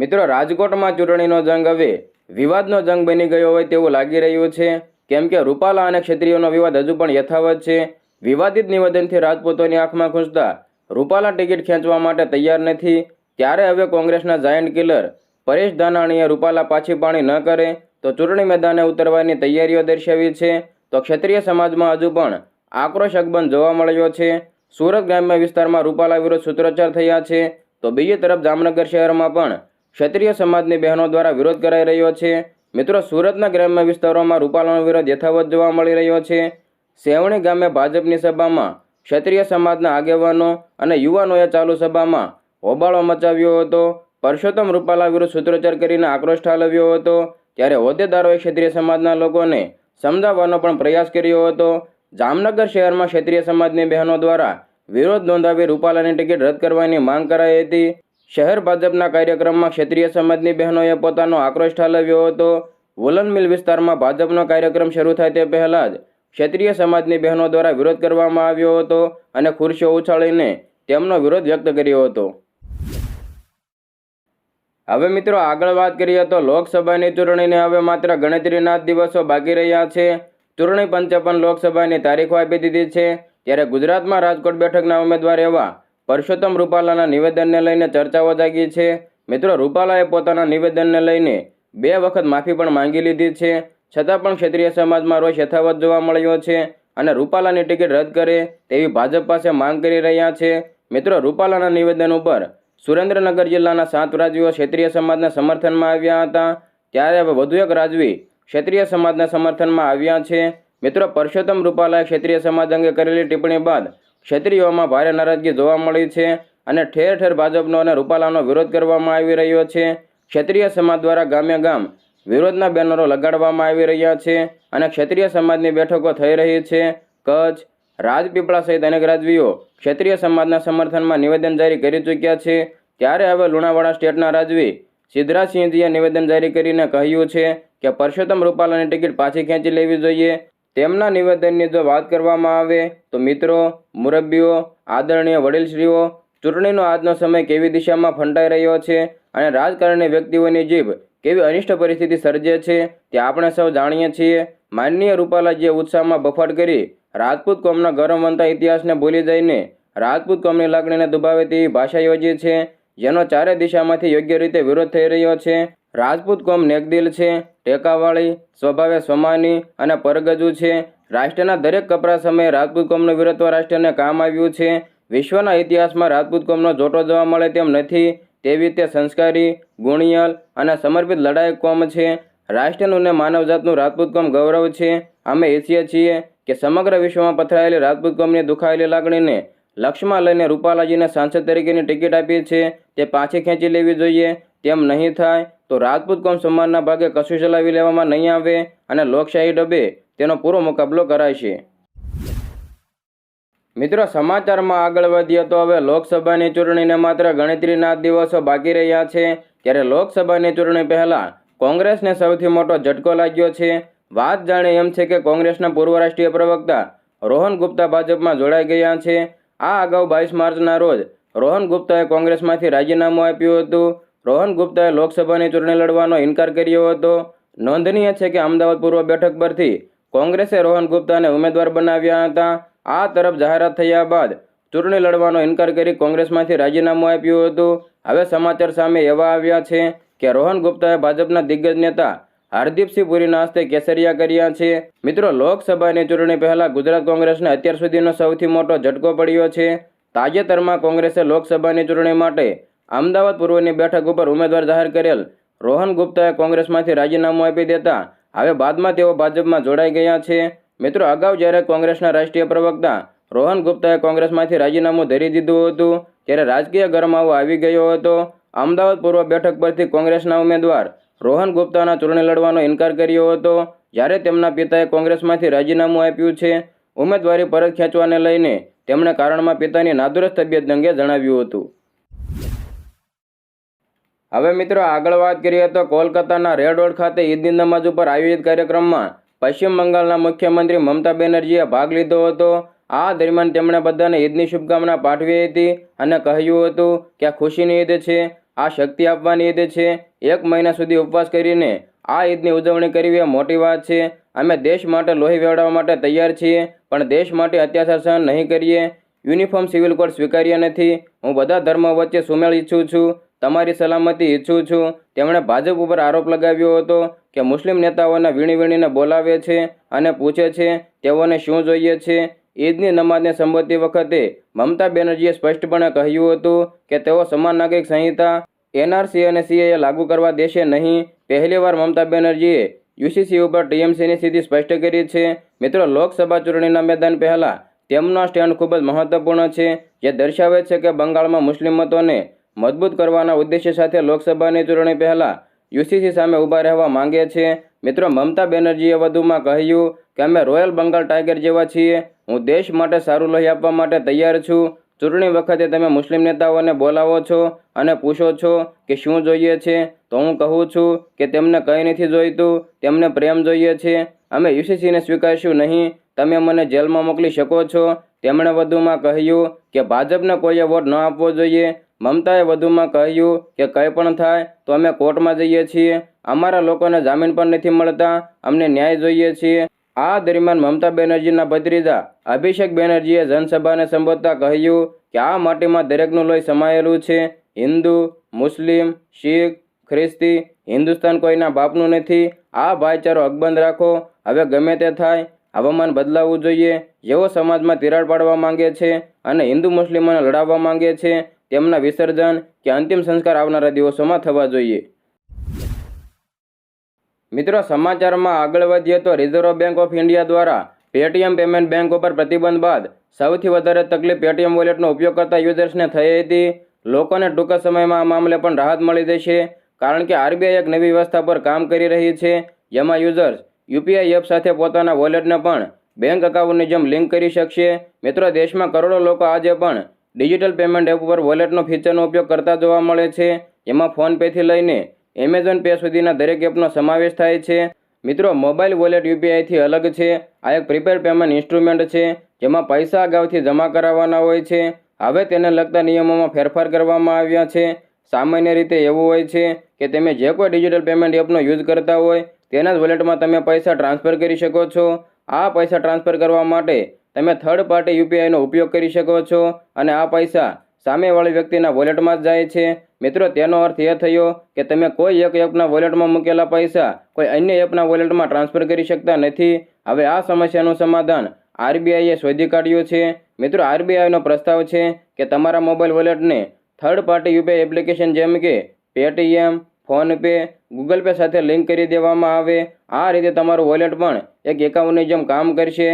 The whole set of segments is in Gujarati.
મિત્રો, રાજકોટમાં ચૂંટણીનો જંગ હવે વિવાદનો જંગ બની ગયો હોય તેવું લાગી રહ્યું છે. કેમ કે રૂપાલા અને ક્ષત્રિયોનો વિવાદ હજુ પણ યથાવત છે. વિવાદિત નિવેદનથી રાજપૂતોની આંખમાં ખૂંચતા રૂપાલા ટિકિટ ખેંચવા માટે તૈયાર નથી. ત્યારે હવે કોંગ્રેસના જાયન્ટ કિલર પરેશ ધાનાણીએ રૂપાલા પાછી પાણી ન કરે તો ચૂંટણી મેદાને ઉતરવાની તૈયારીઓ દર્શાવી છે. તો ક્ષત્રિય સમાજમાં હજુ પણ આક્રોશ અકબંધ જોવા મળ્યો છે. સુરત ગ્રામ્ય વિસ્તારમાં રૂપાલા વિરુદ્ધ સૂત્રોચ્ચાર થયા છે. તો બીજી તરફ જામનગર શહેરમાં પણ ક્ષત્રિય સમાજની બહેનો દ્વારા વિરોધ કરાઈ રહ્યો છે. મિત્રો, સુરતના ગ્રામ્ય વિસ્તારોમાં રૂપાલાનો વિરોધ યથાવત જોવા મળી રહ્યો છે. સેવણી ગામે ભાજપની સભામાં ક્ષત્રિય સમાજના આગેવાનો અને યુવાનોએ ચાલુ સભામાં હોબાળો મચાવ્યો હતો. પરસોત્તમ રૂપાલા વિરુદ્ધ સૂત્રોચ્ચાર કરીને આક્રોશ ઠાલવ્યો હતો. ત્યારે હોદ્દેદારોએ ક્ષત્રિય સમાજના લોકોને સમજાવવાનો પણ પ્રયાસ કર્યો હતો. જામનગર શહેરમાં ક્ષત્રિય સમાજની બહેનો દ્વારા વિરોધ નોંધાવી રૂપાલાની ટિકિટ રદ કરવાની માંગ કરાઈ હતી. શહેર ભાજપના કાર્યક્રમમાં ક્ષેત્રીય સમાજની બહેનોએ પોતાનો આક્રોશ ઠાલવ્યો હતો. વલન મિલ વિસ્તારમાં ભાજપનો કાર્યક્રમ શરૂ થાય તે પહેલાં જ ક્ષેત્રીય સમાજની બહેનો દ્વારા વિરોધ કરવામાં આવ્યો હતો અને ખુરશીઓ ઉછાળીને તેમનો વિરોધ વ્યક્ત કર્યો હતો. હવે મિત્રો આગળ વાત કરીએ તો લોકસભાની ચૂંટણીને હવે માત્ર ગણતરીના દિવસો બાકી રહ્યા છે. ચૂંટણી પંચે પણ લોકસભાની તારીખો આપી દીધી છે. ત્યારે ગુજરાતમાં રાજકોટ બેઠકના ઉમેદવાર એવા પરસોત્તમ રૂપાલાના નિવેદનને લઈને ચર્ચાઓ જાગી છે. મિત્રો, રૂપાલાએ પોતાના નિવેદનને લઈને બે વખત માફી પણ માંગી લીધી છે. છતાં પણ ક્ષેત્રીય સમાજમાં રોષ યથાવત જોવા મળ્યો છે અને રૂપાલાની ટિકિટ રદ કરે તેવી ભાજપ પાસે માંગ કરી રહ્યા છે. મિત્રો, રૂપાલાના નિવેદન ઉપર સુરેન્દ્રનગર જિલ્લાના સાત રાજવીઓ ક્ષેત્રીય સમાજના સમર્થનમાં આવ્યા હતા. ત્યારે હવે વધુ એક રાજવી ક્ષેત્રીય સમાજના સમર્થનમાં આવ્યા છે. મિત્રો, પરસોત્તમ રૂપાલાએ ક્ષેત્રીય સમાજ અંગે કરેલી ટિપ્પણી બાદ ક્ષત્રિયોમાં ભારે નારાજગી જોવા મળી છે અને ઠેર ઠેર ભાજપનો અને રૂપાલાનો વિરોધ કરવામાં આવી રહ્યો છે. ક્ષેત્રીય સમાજ દ્વારા ગામે ગામ વિરોધના બેનરો લગાડવામાં આવી રહ્યા છે અને ક્ષેત્રીય સમાજની બેઠકો થઈ રહી છે. કચ્છ, રાજપીપળા સહિત અનેક રાજવીઓ ક્ષેત્રીય સમાજના સમર્થનમાં નિવેદન જારી કરી ચૂક્યા છે. ત્યારે હવે લુણાવાડા સ્ટેટના રાજવી સિદ્ધરાજસિંહજીએ નિવેદન જારી કરીને કહ્યું છે કે પરસોત્તમ રૂપાલાની ટિકિટ પાછી ખેંચી લેવી જોઈએ. તેમના નિવેદનની જો વાત કરવામાં આવે, તો મિત્રો, મુરબ્બીઓ, આદરણીય વડીલશ્રીઓ, ચૂંટણીનો આજનો સમય કેવી દિશામાં ફંટાઈ રહ્યો છે અને રાજકારણી વ્યક્તિઓની જીભ કેવી અનિષ્ટ પરિસ્થિતિ સર્જે છે, તે આપણે સૌ જાણીએ છીએ. માનનીય રૂપાલા જે ઉત્સાહમાં બફાટ કરી રાજપૂત કોમના ગૌરવવંતા ઇતિહાસને ભૂલી જઈને રાજપૂત કોમની લાગણીને દુભાવે તેવી ભાષા યોજી છે, જેનો ચારે દિશામાંથી યોગ્ય રીતે વિરોધ થઈ રહ્યો છે. રાજપૂત કોમ નેકદિલ છે. ટેકાવાળી, સ્વભાવે સ્વમાની અને પરગજુ છે. રાષ્ટ્રના દરેક કપરા સમયે રાજપૂત કોમનું વીરત્વ રાષ્ટ્રને કામ આવ્યું છે. વિશ્વના ઇતિહાસમાં રાજપૂત કોમનો જોટો જોવા મળે તેમ નથી. તેવી તે સંસ્કારી, ગુણિયલ અને સમર્પિત લડાયક કોમ છે. રાષ્ટ્રનું ને માનવજાતનું રાજપૂત કોમ ગૌરવ છે. અમે ઈચ્છીએ છીએ કે સમગ્ર વિશ્વમાં પથરાયેલી રાજપૂત કોમની દુખાયેલી લાગણીને લક્ષમાં લઈને રૂપાલાજીને સાંસદ તરીકેની ટિકિટ આપી છે તે પાછી ખેંચી લેવી જોઈએ, તેમ નહીં થાય. તો રાજપૂત કોમ સમાજના ભાગે કશું ચલાવી લેવામાં નહીં આવે અને લોકશાહી ડબે તેનો પૂરો મુકાબલો કરાશે મિત્રો, સમાચારમાં આગળ વધીએ તો હવે લોકસભાની ચૂંટણીને માત્ર ગણતરીના દિવસો બાકી રહ્યા છે. ત્યારે લોકસભાની ચૂંટણી પહેલાં કોંગ્રેસને સૌથી મોટો ઝટકો લાગ્યો છે. વાત જાણે એમ છે કે કોંગ્રેસના પૂર્વ રાષ્ટ્રીય પ્રવક્તા રોહન ગુપ્તા ભાજપમાં જોડાઈ ગયા છે. આ અગાઉ બાવીસ માર્ચના રોજ રોહન ગુપ્તાએ કોંગ્રેસમાંથી રાજીનામું આપ્યું હતું. રોહન ગુપ્તાએ લોકસભાની ચૂંટણી લડવાનો ઇનકાર કર્યો હતો. નોંધનીય છે કે અમદાવાદ પૂર્વ બેઠક પરથી કોંગ્રેસે રોહન ગુપ્તાને ઉમેદવાર બનાવ્યા હતા. આ તરફ જાહેરાત થયા બાદ ચૂંટણી લડવાનો ઇનકાર કરી કોંગ્રેસમાંથી રાજીનામું આપ્યું હતું. હવે સમાચાર સામે એવા આવ્યા છે કે રોહન ગુપ્તાએ ભાજપના દિગ્ગજ નેતા હરદીપસિંહ પુરીના હસ્તે કેસરિયા કર્યા છે. મિત્રો, લોકસભાની ચૂંટણી પહેલાં ગુજરાત કોંગ્રેસને અત્યાર સુધીનો સૌથી મોટો ઝટકો પડ્યો છે. તાજેતરમાં કોંગ્રેસે લોકસભાની ચૂંટણી માટે અમદાવાદ પૂર્વની બેઠક ઉપર ઉમેદવાર જાહેર કરેલ. રોહન ગુપ્તાએ કોંગ્રેસમાંથી રાજીનામું આપી દેતા. હવે બાદમાં તેઓ ભાજપમાં જોડાઈ ગયા છે. મિત્રો, અગાઉ જ્યારે કોંગ્રેસના રાષ્ટ્રીય પ્રવક્તા રોહન ગુપ્તાએ કોંગ્રેસમાંથી રાજીનામું ધરી દીધું હતું, ત્યારે રાજકીય ગરમાવો આવી ગયો હતો. અમદાવાદ પૂર્વ બેઠક પરથી કોંગ્રેસના ઉમેદવાર રોહન ગુપ્તાના ચૂંટણી લડવાનો ઇનકાર કર્યો હતો. જ્યારે તેમના પિતાએ કોંગ્રેસમાંથી રાજીનામું આપ્યું છે, ઉમેદવારી પરત ખેંચવાને લઈને તેમણે કારણમાં પિતાની નાદુરસ્ત તબિયત અંગે જણાવ્યું હતું. હવે મિત્રો આગળ વાત કરીએ તો કોલકાતાના રેડ રોડ ખાતે ઈદની નમાજ ઉપર આયોજિત કાર્યક્રમમાં પશ્ચિમ બંગાળના મુખ્યમંત્રી મમતા બેનર્જીએ ભાગ લીધો હતો. આ દરમિયાન તેમણે બધાને ઈદની શુભકામના પાઠવી હતી અને કહ્યું હતું કે આ ખુશીની ઈદ છે, આ શક્તિ આપવાની ઈદ છે. એક મહિના સુધી ઉપવાસ કરીને આ ઈદની ઉજવણી કરવી એ મોટી વાત છે. અમે દેશ માટે લોહી વેવડાવવા માટે તૈયાર છીએ, પણ દેશ માટે અત્યાચાર સહન નહીં કરીએ. યુનિફોર્મ સિવિલ કોડ સ્વીકાર્ય નથી. હું બધા ધર્મો વચ્ચે સુમેળ ઈચ્છું છું. તમારી સલામતી ઈચ્છું છું. તેમણે ભાજપ ઉપર આરોપ લગાવ્યો હતો કે મુસ્લિમ નેતાઓને વીણી વીણીને બોલાવે છે અને પૂછે છે તેઓને શું જોઈએ છે. ઈદની નમાજને સંબોધતી વખતે મમતા બેનર્જીએ સ્પષ્ટપણે કહ્યું હતું કે તેઓ સમાન નાગરિક સંહિતા, એનઆરસી અને સીએએ લાગુ કરવા દેશે નહીં. પહેલીવાર મમતા બેનર્જીએ યુસીસી ઉપર ટીએમસીની સ્થિતિ સ્પષ્ટ કરી છે. મિત્રો, લોકસભા ચૂંટણીના મેદાન પહેલાં તેમનો સ્ટેન્ડ ખૂબ જ મહત્વપૂર્ણ છે. જે દર્શાવે છે કે બંગાળમાં મુસ્લિમ મતોને મજબૂત કરવાના ઉદ્દેશ્ય સાથે લોકસભાની ચૂંટણી પહેલાં યુસીસી સામે ઊભા રહેવા માંગે છે. મિત્રો, મમતા બેનર્જીએ વધુમાં કહ્યું કે અમે રોયલ બંગાળ ટાઈગર જેવા છીએ. હું દેશ માટે સારું લોહી આપવા માટે તૈયાર છું. ચૂંટણી વખતે તમે મુસ્લિમ નેતાઓને બોલાવો છો અને પૂછો છો કે શું જોઈએ છે? તો હું કહું છું કે તેમને કંઈ નથી જોઈતું, તેમને પ્રેમ જોઈએ છે. અમે યુસીસીને સ્વીકારશું નહીં. તમે મને જેલમાં મોકલી શકો છો. તેમણે વધુમાં કહ્યું કે ભાજપને કોઈએ વોટ ન આપવો જોઈએ. મમતાએ વધુમાં કહ્યું કે કંઈ પણ થાય તો અમે કોર્ટમાં જઈએ છીએ. અમારા લોકોને જામીન પણ નથી મળતા. અમને ન્યાય જોઈએ છીએ. આ દરમિયાન મમતા બેનર્જીના ભત્રીજા અભિષેક બેનર્જીએ જનસભાને સંબોધતા કહ્યું કે આ માટીમાં દરેકનું લોહી સમાયેલું છે. હિન્દુ, મુસ્લિમ, શીખ, ખ્રિસ્તી, હિન્દુસ્તાન કોઈના બાપનું નથી. આ ભાઈચારો અકબંધ રાખો. હવે ગમે તે થાય, હવામાન બદલાવવું જોઈએ. જેઓ સમાજમાં તિરાડ પાડવા માંગે છે અને હિન્દુ મુસ્લિમોને લડાવવા માંગે છે તેમના વિસર્જન કે અંતિમ સંસ્કાર આવનારા દિવસોમાં થવા જોઈએ. મિત્રો, સમાચારમાં આગળ વધીએ તો રિઝર્વ બેંક ઓફ ઇન્ડિયા દ્વારા પેટીએમ પેમેન્ટ બેંક ઉપર પ્રતિબંધ બાદ સૌથી વધારે તકલીફ પેટીએમ વોલેટનો ઉપયોગ કરતા યુઝર્સને થઈ હતી. લોકોને ટૂંક સમયમાં આ મામલે પણ રાહત મળી જશે, કારણ કે આરબીઆઈ એક નવી વ્યવસ્થા પર કામ કરી રહી છે. જેમાં યુઝર્સ યુપીઆઈ એપ સાથે પોતાના વોલેટને પણ બેંક એકાઉન્ટની જેમ લિંક કરી શકશે. મિત્રો, દેશમાં કરોડો લોકો આજે પણ ડિજિટલ પેમેન્ટ એપ ઉપર વોલેટનો ફીચરનો ઉપયોગ કરતા જોવા મળે છે. એમાં ફોનપેથી લઈને એમેઝોન પે સુધીના દરેક એપનો સમાવેશ થાય છે. મિત્રો, મોબાઈલ વોલેટ યુપીઆઈથી અલગ છે. આ એક પ્રિપેર પેમેન્ટ ઇન્સ્ટ્રુમેન્ટ છે, જેમાં પૈસા અગાઉથી જમા કરાવવાના હોય છે. હવે તેને લગતા નિયમોમાં ફેરફાર કરવામાં આવ્યા છે. સામાન્ય રીતે એવું હોય છે કે તમે જે કોઈ ડિજિટલ પેમેન્ટ એપનો યુઝ કરતા હોય, તેના જ વોલેટમાં તમે પૈસા ટ્રાન્સફર કરી શકો છો. આ પૈસા ટ્રાન્સફર કરવા માટે તમે થર્ડ પાર્ટી યુપીઆઈનો ઉપયોગ કરી શકો છો અને આ પૈસા સામેવાળી વ્યક્તિના વોલેટમાં જ જાય છે. મિત્રો, તેનો અર્થ એ થયો કે તમે કોઈ એક એપના વોલેટમાં મૂકેલા પૈસા કોઈ અન્ય એપના વોલેટમાં ટ્રાન્સફર કરી શકતા નથી. હવે આ સમસ્યાનું સમાધાન આરબીઆઈએ શોધી કાઢ્યું છે. મિત્રો આરબીઆઈનો પ્રસ્તાવ છે કે તમારા મોબાઈલ વોલેટને થર્ડ પાર્ટી યુપીઆઈ એપ્લિકેશન જેમ કે પેટીએમ ફોનપે ગૂગલ પે સાથે લિંક કરી દેવામાં આવે. આ રીતે તમારું વોલેટ પણ એક એકાઉન્ટની જેમ કામ કરશે.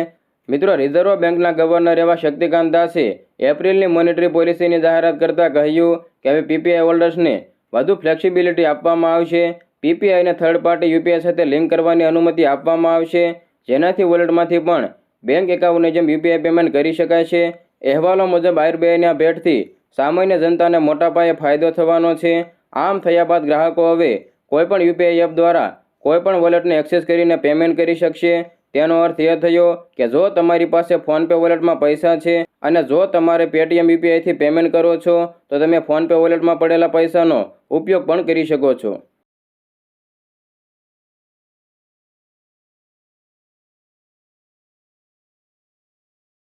મિત્રો, રિઝર્વ બેંકના ગવર્નર એવા શક્તિકાંત દાસે એપ્રિલની મોનિટરી પોલિસીની જાહેરાત કરતાં કહ્યું કે હવે પીપીઆઈ હોલ્ડર્સને વધુ ફ્લેક્સિબિલિટી આપવામાં આવશે. પીપીઆઈને થર્ડ પાર્ટી યુપીઆઈ સાથે લિંક કરવાની અનુમતિ આપવામાં આવશે. જેનાથી વોલેટમાંથી પણ બેંક એકાઉન્ટની જેમ યુપીઆઈ પેમેન્ટ કરી શકાય છે, અહેવાલો મુજબ આરબીઆઈની આ ભેટથી સામાન્ય જનતાને મોટા પાયે ફાયદો થવાનો છે. આમ થયા બાદ ગ્રાહકો હવે કોઈપણ યુપીઆઈ એપ દ્વારા કોઈપણ વોલેટને એક્સેસ કરીને પેમેન્ટ કરી શકશે. તેનો અર્થ એ થયો કે જો તમારી પાસે ફોનપે વોલેટમાં પૈસા છે અને જો તમારે પેટીએમ યુપીઆઈથી પેમેન્ટ કરો છો, તો તમે ફોનપે વોલેટમાં પડેલા પૈસાનો ઉપયોગ પણ કરી શકો છો.